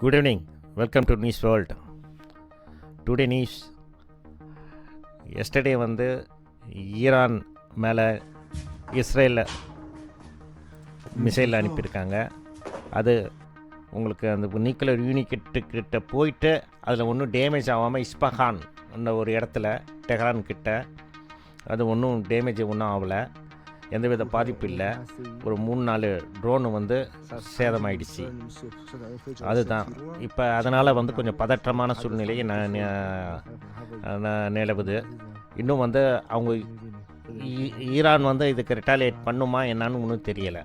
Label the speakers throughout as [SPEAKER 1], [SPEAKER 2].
[SPEAKER 1] Good evening welcome to news world today news yesterday வந்து Iran மேலே இஸ்ரேலில் missile அனுப்பியிருக்காங்க. அது உங்களுக்கு அந்த நியூக்ளியர் யூனிக்கிட்டு கிட்ட போயிட்டு அதில் ஒன்றும் டேமேஜ் ஆகாமல் இஸ்பஹான் அந்த ஒரு இடத்துல டெஹரான் கிட்ட அது ஒன்றும் டேமேஜ் ஒன்றும் ஆகலை. எந்தவித பாதிப்பு இல்லை. ஒரு மூணு நாலு ட்ரோனு வந்து சேதமாயிடுச்சு. அதுதான். இப்போ அதனால் வந்து கொஞ்சம் பதற்றமான சூழ்நிலையை நான் ந- நிலவுது. இன்னும் வந்து அவங்க ஈ- ஈரான் வந்து இதுக்கு ரிட்டாலியேட் பண்ணுமா என்னன்னு ஒன்றும் தெரியலை.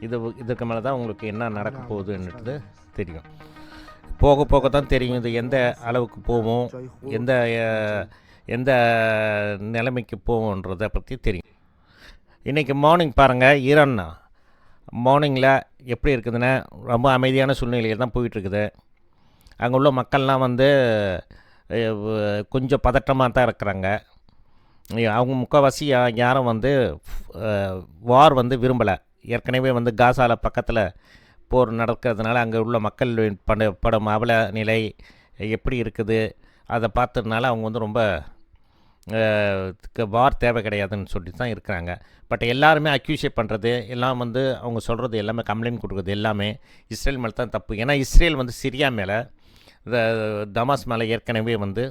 [SPEAKER 1] இது இதுக்கு மேலே தான் உங்களுக்கு என்ன நடக்க போகுதுன்றது தெரியும். போக போக தான் தெரியும் இது எந்த அளவுக்கு போவோம் எந்த எந்த நிலைமைக்கு போவோன்றதை பற்றி தெரியும். இன்றைக்கி மார்னிங் பாருங்கள் ஈரான் மார்னிங்கில் எப்படி இருக்குதுன்னா ரொம்ப அமைதியான சூழ்நிலையில் தான் போயிட்டுருக்குது. அங்கே உள்ள மக்கள்லாம் வந்து கொஞ்சம் பதட்டமாக தான் இருக்கிறாங்க. அவங்க முக்கால்வாசி யாரும் வந்து வார் வந்து விரும்பலை. ஏற்கனவே வந்து காசால பக்கத்தில் போர் நடக்கிறதுனால அங்கே உள்ள மக்கள் பட படும் அவல நிலை எப்படி இருக்குது அதை பார்த்ததுனால அவங்க வந்து ரொம்ப வார் தேவை கிடையாதுன்னு சொல்லி தான் இருக்கிறாங்க. பட் எல்லாருமே அக்யூஷேட் பண்ணுறது எல்லாம் வந்து அவங்க சொல்கிறது எல்லாமே கம்ப்ளைண்ட் கொடுக்குறது எல்லாமே இஸ்ரேல் மேலே தான் தப்பு. ஏன்னா இஸ்ரேல் வந்து சிரியா மேலே இந்த தமாஸ் மேலே ஏற்கனவே வந்து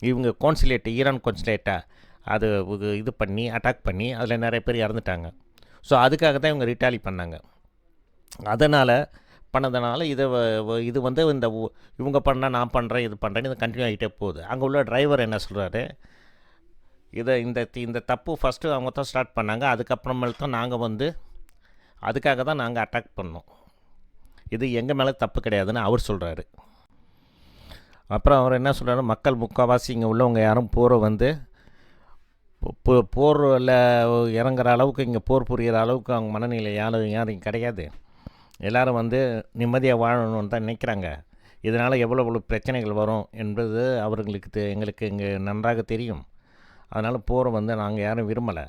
[SPEAKER 1] இவங்க கான்சுலேட் ஈரான் கான்சுலேட்டை அது இது- இது பண்ணி அட்டாக் பண்ணி அதில் நிறைய பேர் இறந்துட்டாங்க. ஸோ அதுக்காக தான் இவங்க ரிட்டாலி பண்ணாங்க. அதனால் பண்ணதுனால இதை இது வந்து இந்த இவங்க பண்ணால் நான் பண்ணுறேன் இது பண்ணுறேன்னு இது கண்டினியூ ஆகிட்டே போகுது. அங்கே உள்ள டிரைவர் என்ன சொல்கிறாரு இதை இந்த தி- இந்த தப்பு ஃபஸ்ட்டு அவங்க தான் ஸ்டார்ட் பண்ணாங்க. அதுக்கப்புறமேல் தான் நாங்கள் வந்து அதுக்காக தான் நாங்கள் அட்டாக் பண்ணோம். இது எங்கள் மேலே தப்பு கிடையாதுன்னு அவர் சொல்கிறாரு அப்புறம் அவர் என்ன சொல்கிறாரு மக்கள் முக்கால்வாசி இங்கே உள்ளவங்க யாரும் போரை வந்து போ- போரில் இறங்குற அளவுக்கு இங்கே போர் புரிகிற அளவுக்கு அவங்க மனநிலை யாரும் யாரும் கிடையாது. எல்லோரும் வந்து நிம்மதியாக வாழணும்னு தான் நினைக்கிறாங்க. இதனால் எவ்வளோ எவ்வளோ பிரச்சனைகள் வரும் என்பது அவர்களுக்கு தெ- எங்களுக்கு இங்கே நன்றாக தெரியும். அதனால் போகிற வந்து நாங்கள் யாரும் விரும்பலை.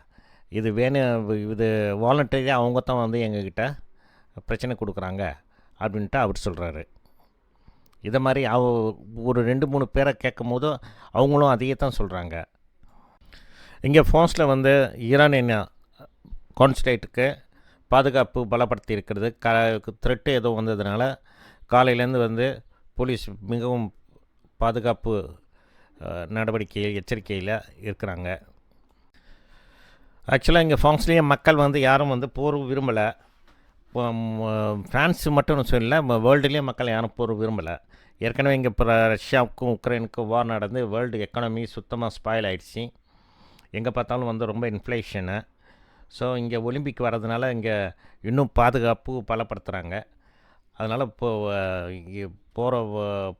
[SPEAKER 1] இது வேணும் இது வாலண்டரியாக அவங்க தான் வந்து எங்ககிட்ட பிரச்சனை கொடுக்குறாங்க அப்படின்ட்டு அவர் சொல்கிறாரு இதை மாதிரி அவ ஒரு ரெண்டு மூணு பேரை கேட்கும் போது அவங்களும் அதையே தான் சொல்கிறாங்க இங்கே ஃபோன்ஸில் வந்து ஈரானியன் கான்சுலேட்டுக்கு பாதுகாப்பு பலப்படுத்தி இருக்கிறது. க த்ரெட்டு ஏதோ வந்ததுனால காலையிலேருந்து வந்து போலீஸ் மிகவும் பாதுகாப்பு நடவடிக்கையில் எச்சரிக்கையில் இருக்கிறாங்க. ஆக்சுவலாக இங்கே ஃப்ரான்ஸ்லேயே மக்கள் வந்து யாரும் வந்து போர் விரும்பலை. ஃப்ரான்ஸ் மட்டும் சொல்லல வேர்ல்டுலேயே மக்கள் யாரும் போர் விரும்பலை. ஏற்கனவே இங்கே இப்போ ரஷ்யாவுக்கும் உக்ரைனுக்கும் வார் நடந்து வேர்ல்டு எக்கானமி சுத்தமாக ஸ்பாயில் ஆகிடுச்சு எங்கே பார்த்தாலும் வந்து ரொம்ப இன்ஃப்ளேஷனு ஸோ இங்கே ஒலிம்பிக் வர்றதுனால இங்கே இன்னும் பாதுகாப்பு பலப்படுத்துகிறாங்க அதனால் இப்போது போகிற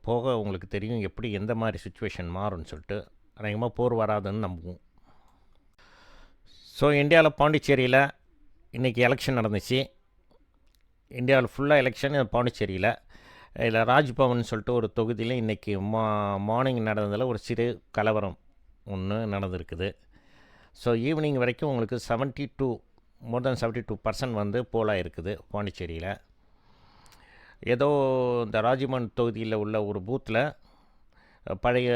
[SPEAKER 1] போக உங்களுக்கு தெரியும் எப்படி எந்த மாதிரி சுச்சுவேஷன் மாறும்னு சொல்லிட்டு அநேகமாக போர் வராதுன்னு நம்புவோம். ஸோ இந்தியாவில் பாண்டிச்சேரியில் இன்றைக்கி எலெக்ஷன் நடந்துச்சு. இந்தியாவில் ஃபுல்லாக எலெக்ஷன் பாண்டிச்சேரியில். இதில் ராஜ்பவன் சொல்லிட்டு ஒரு தொகுதியில் இன்றைக்கி மா மார்னிங் நடந்ததில் ஒரு சிறு கலவரம் ஒன்று நடந்திருக்குது. ஸோ ஈவினிங் வரைக்கும் உங்களுக்கு 72 two more than seventy two percent வந்து போலாக இருக்குது பாண்டிச்சேரியில். ஏதோ இந்த ராஜிமன் தொகுதியில் உள்ள ஒரு பூத்தில் பழைய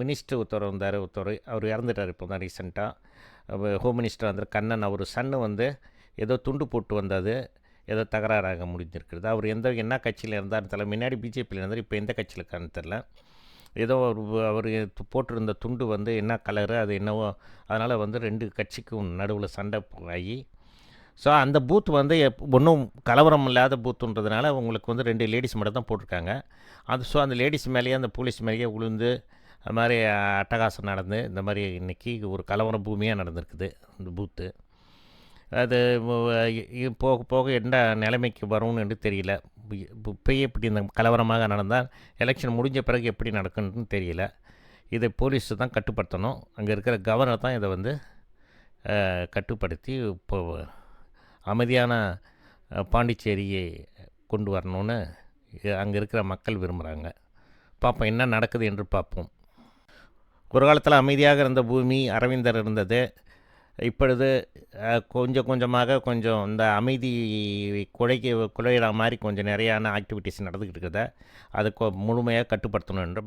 [SPEAKER 1] மினிஸ்டர் ஒருத்தர் வந்தார் ஒருத்தர் அவர் இறந்துட்டார் இப்போ தான் ரீசெண்டாக ஹோம் மினிஸ்டர் வந்தார் கண்ணன் அவர் சன்னு வந்து ஏதோ துண்டு போட்டு வந்தது ஏதோ தகராறாக முடிஞ்சிருக்கிறது. அவர் எந்த என்ன கட்சியில் இருந்தார் தெரியல. முன்னாடி பிஜேபியில் இருந்தார் இப்போ எந்த கட்சியில் இருக்கான்னு தெரில ஏதோ அவர் அவர் போட்டிருந்த துண்டு வந்து என்ன கலரு அது என்னவோ அதனால் வந்து ரெண்டு கட்சிக்கும் நடுவில் சண்டை ஆகி ஸோ அந்த பூத் வந்து ஒன்றும் கலவரம் இல்லாத பூத்துன்றதுனால உங்களுக்கு வந்து ரெண்டு லேடிஸ் மட்டும் தான் போட்டிருக்காங்க. அது ஸோ அந்த லேடிஸ் மேலேயே அந்த போலீஸ் மேலேயே உளுந்து அது மாதிரி அட்டகாசம் நடந்து இந்த மாதிரி இன்றைக்கி ஒரு கலவர பூமியாக நடந்திருக்குது இந்த பூத்து அது போக போக என்ன நிலைமைக்கு வரும்னு என்று தெரியல. இப்போயே இப்படி இந்த கலவரமாக நடந்தால் எலெக்ஷன் முடிஞ்ச பிறகு எப்படி நடக்குன்னு தெரியல. இதை போலீஸ் தான் கட்டுப்படுத்தணும். அங்கே இருக்கிற கவர்னர் தான் இதை வந்து கட்டுப்படுத்தி இப்போ அமைதியான பாண்டிச்சேரியை கொண்டு வரணும்னு அங்கே இருக்கிற மக்கள் விரும்புகிறாங்க பார்ப்போம் என்ன நடக்குது என்று பார்ப்போம் ஒரு காலத்தில் அமைதியாக இருந்த பூமி அரவிந்தர் இருந்தது. இப்பொழுது கொஞ்சம் கொஞ்சமாக கொஞ்சம் இந்த அமைதி குழைக்க குழையிற மாதிரி கொஞ்சம் நிறையான ஆக்டிவிட்டீஸ் நடந்துக்கிட்டு இருக்கிறத அதை முழுமையாக கட்டுப்படுத்தணும் என்று